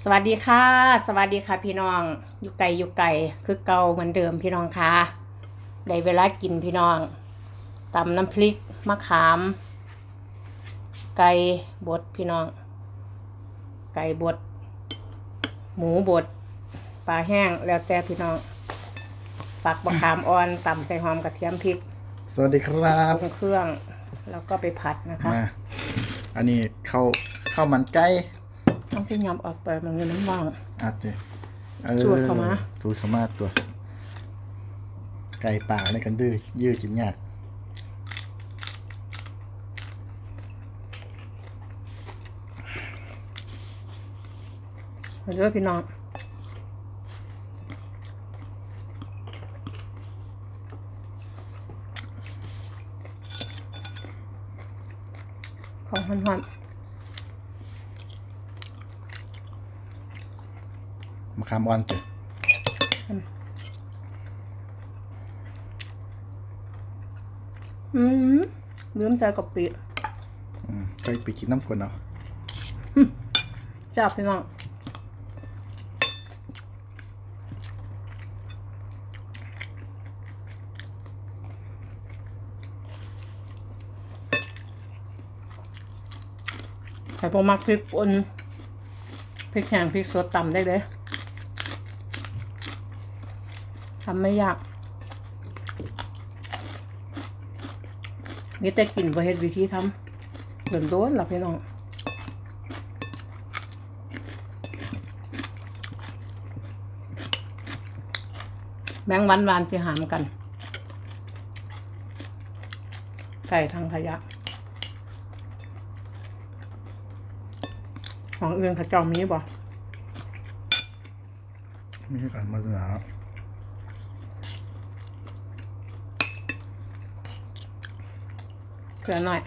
สวัสดีค่ะ สวัสดีค่ะพี่น้องอยู่ไกลอยู่ไกลคือเก่าเหมือนเดิมพี่น้องค่ะได้เวลากินพี่น้องตำน้ำพริกมะขาม ไก่บดพี่น้อง ไก่บด หมูบดปลาแห้งแล้วแต่พี่น้องฝักมะขามอ่อนตำใส่หอมกระเทียมพริกสวัสดีครับปรุงเครื่อง แล้วก็ไปผัดนะคะมาอันนี้ข้าวข้าวมันไก่ ต้องที่ยำออกไปมันมีน้ำว่างอาจจะเออจูดเข้ามา จูดเข้ามาตัว ไก่ป่าในกันดื้อยื้อกินยากมาเด้อพี่น้องของหอนม ขามอ่อนเตะๆอืมลืมใจกับปีอืมไก่ไปกินน้ำกวนเอาจับพี่น้องใส่พวกมักพริกป่นพริกแห้งพริกสดตำได้เลย ทำไม่ยากนี่แต่กินประเฮ็ดวิธีทำเหมือนโดนหลับพี่น้องแมงวันวานที่หามกัน ไก่ทางขยะ ของเอื่นเขาเจ้ามีบ่มีการมาหนา เผื่อหน่อย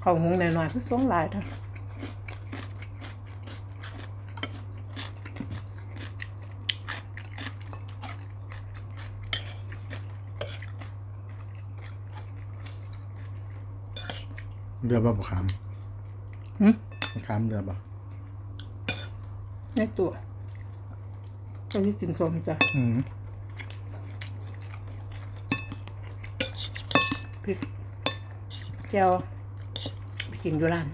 เขาหุงหน่อยๆคือสวงหลายทั้ง เรือบ่มะขามหึมะขามเรือบ่ในตัวเจ้าที่กินสมจ้ะอืมพริกแก้วไปกินอยู่ร้าน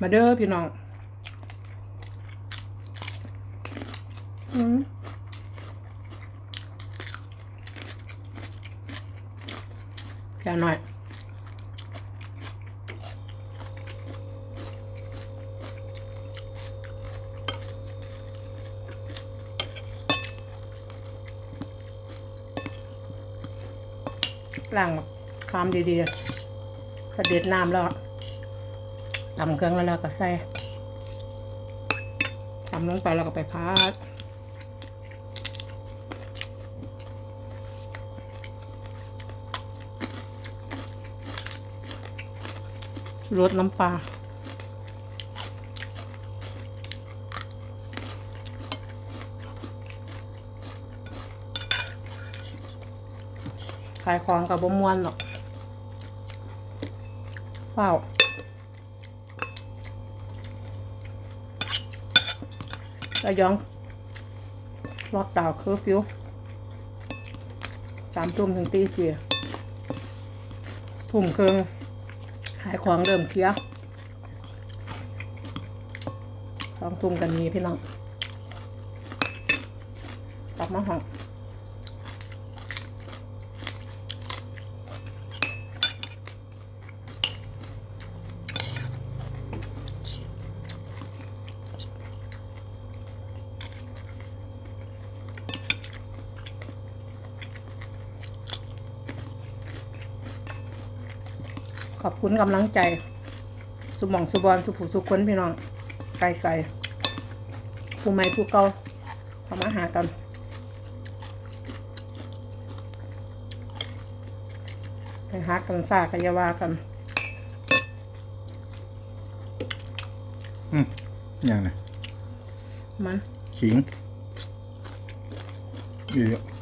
มาเด้อพี่น้อง อืม แค่หน่อยล้างคามดีๆเสด็จน้ำแล้วตำเครื่องแล้วเราก็ใส่ตำลงไปแล้วก็ไปพัด รสน้ำปลาขายของกับบมวนหรอกเปล่าระยองล็อกดาวน์เคอร์ฟิวสามทุ่มถึงตีสี่ทุ่มครึ่งายของเริ่มเคลียร์สองทุ่มกันนี้พี่น้องกลับมาห้อง อบคุณกำลังใจ สุหมองสุบอลสุผูสุคนพี่น้อง ไก่ไก่ผู้ใหม่ผู้เก่าทำอาหารกันไปหากันซากกันอยาวากัน อืมอย่างไรมัน ขิงอีก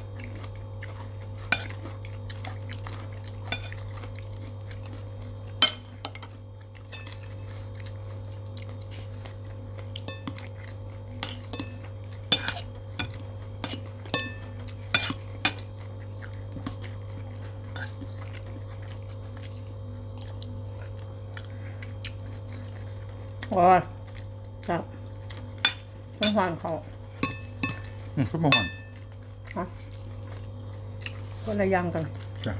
โอ้ยจับต้องวางเขาอืมก็มาหวานฮะคนละอยางกัน จ้ะ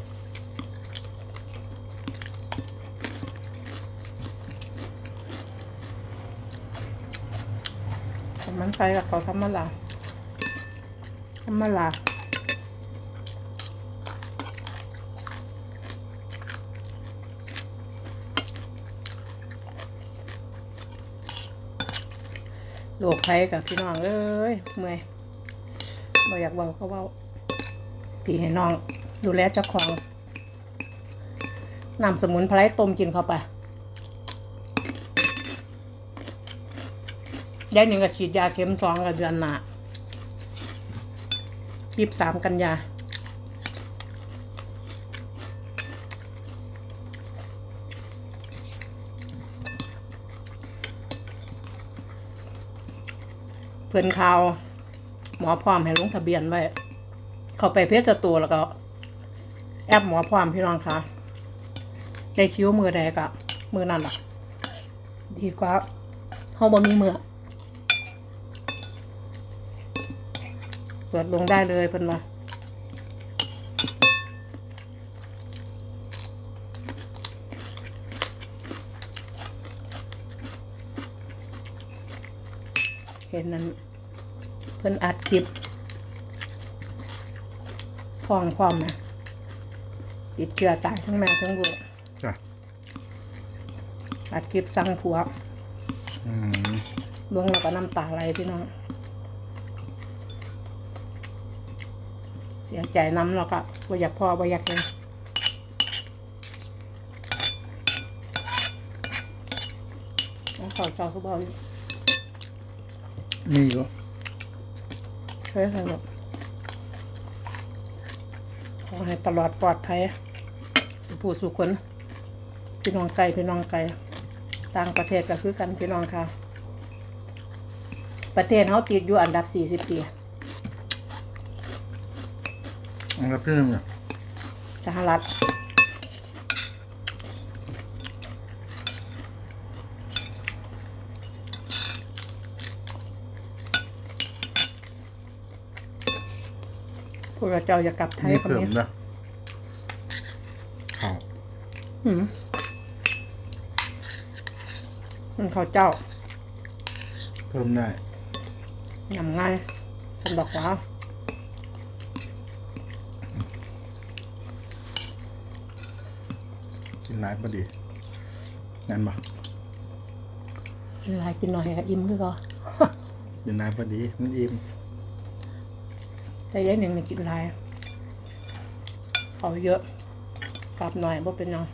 แต่มันใส่กับเขาธรรมดาธรรมดา โลกภัยกับพี่น้องเอ้ยเมื่อยบ่อยากเบาก็เบาพี่ให้น้องดูแลเจ้าของนำสมุนไพรต้มกินเข้าไปยายหนึ่งก็ฉีดยาเข็มสองกับเดือนหนายี่สามกันยา พื่อนข่าว หมอพร้อมให้ลงทะเบียนไว้ เข้าไปเพจจะตัวแล้วก็ แอปหมอพร้อมพี่น้องคะได้คิ้วมือใดกะมือนั่นล่ะ ดีกว่าเฮาบ่มีมือเปิดลงได้เลยเพิ่นว่าเห็นนั้น พิ่นอัดคลิปพร้อมพร้อมนะติดเชื้อตายทั้งแม่ทั้งลูกจ้ะอัดคลิปสั่งผัวอืมเบื้องแล้วก็น้ำตาไหลพี่น้อง เสียใจน้ำแล้วก็บ่อยากพ่อบ่อยากเลยแล้วขอเจ้าเขาบอกอยู่มีอ ยู่เฮ้ยใครบอกขอให้ตลอดปลอดภัยสุผู้สุคนพี่น้องไก่พี่น้องไก่ต่างประเทศก็คือกันพี่น้องค่ะ ประเทศเขาติดอยู่อันดับ 44อันดับที่หนึ่งเนี่ยสหรัฐ วกเราเจ้าอยากกลับไทยมีคนเพิ่มนี้นะข้าวอืมมันเขาเจ้าเพิ่มได้ยำง่ายฉันบอกว่ากินหลายพอดีนั่นปะกินหลายกินหน่อยก็อิ่มคือก็กินหลายพอดีมันอิ่ม แต่ยายหนึ่งไม่กินหลายเขาเยอะกลับหน่อยบ่เป็นหยัง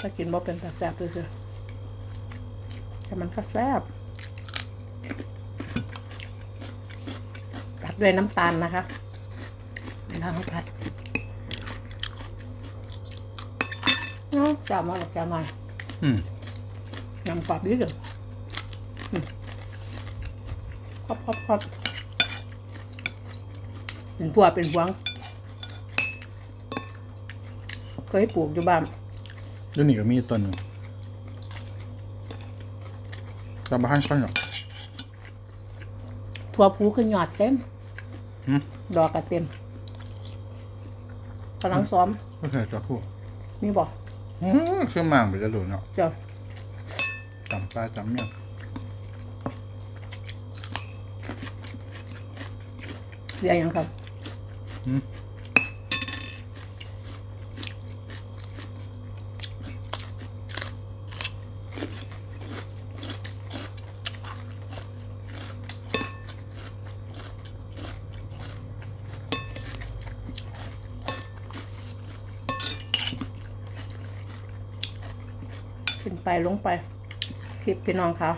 ถ้ากินบ่เป็นแต่แซ่บซื่อๆแต่มันก็แซ่บตัดด้วยน้ำตาลนะคะเวลาเขาผัดเนาะจับมาหรือจับมาอืมนำกรอบนิดเดียวอืมครอบครอบครอบ เป็นพวเป็นพวง เคยปลูกอยู่บ้านเดี๋ยวนี้ก็มีตัวหนึ่งตาบ้านค่อยหรอกทั่วภูขึ้นยอดเต็ม หืมดอกก็เต็มกำลังซ้อมก็เคยตัวผู้มีบอกอืมเครื่องหมางไปจะหลุดเนาะเจ้าจำปลาจำเนี่ยงเรียกหยังครับ ขึ้นไปลงไป คลิปพี่น้องเขา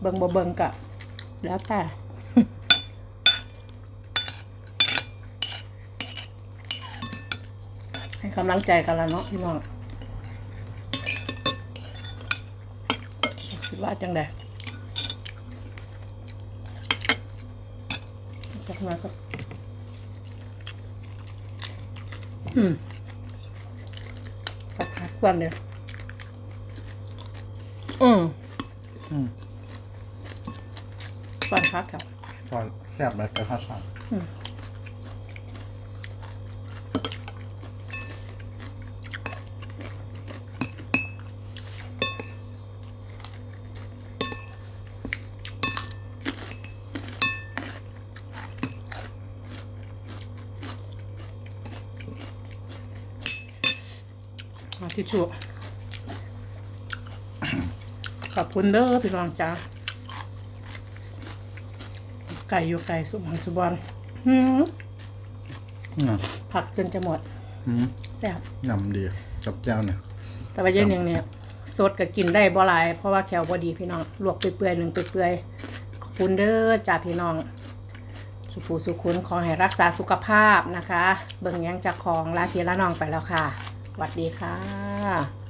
เบิงบ่เบิงกะ แล้วแต่ กำลังใจกันละเนาะพี่น้องคิดว่าจังไดจักมาก็อืมขัดขัดควันเดียวอืมอืมควันคักครับตอนแซ่บแบบกระทะสั่งเอา ทิชชู่ขอบคุณเด้อพี่น้องจ้าไก่อยู่ไก่สุบังสุบอนหืมอืมผักจนจะหมดอืมแซ่บยำดีกับแจ่วเนี่ยแต่ว่าเย็นหนึ่งเนี่ยสดก็กินได้บ่หลาย เพราะว่าแคลบ่ดีพี่น้องลวกเปื่อยๆหนึ่งเปื่อยๆขอบคุณเด้อจ้าพี่น้อง สุภูสุขุนขอให้รักษาสุขภาพนะคะ เบิ่งหยังจากของลาเสียละน้องไปแล้วค่ะส วัสดีค่ะ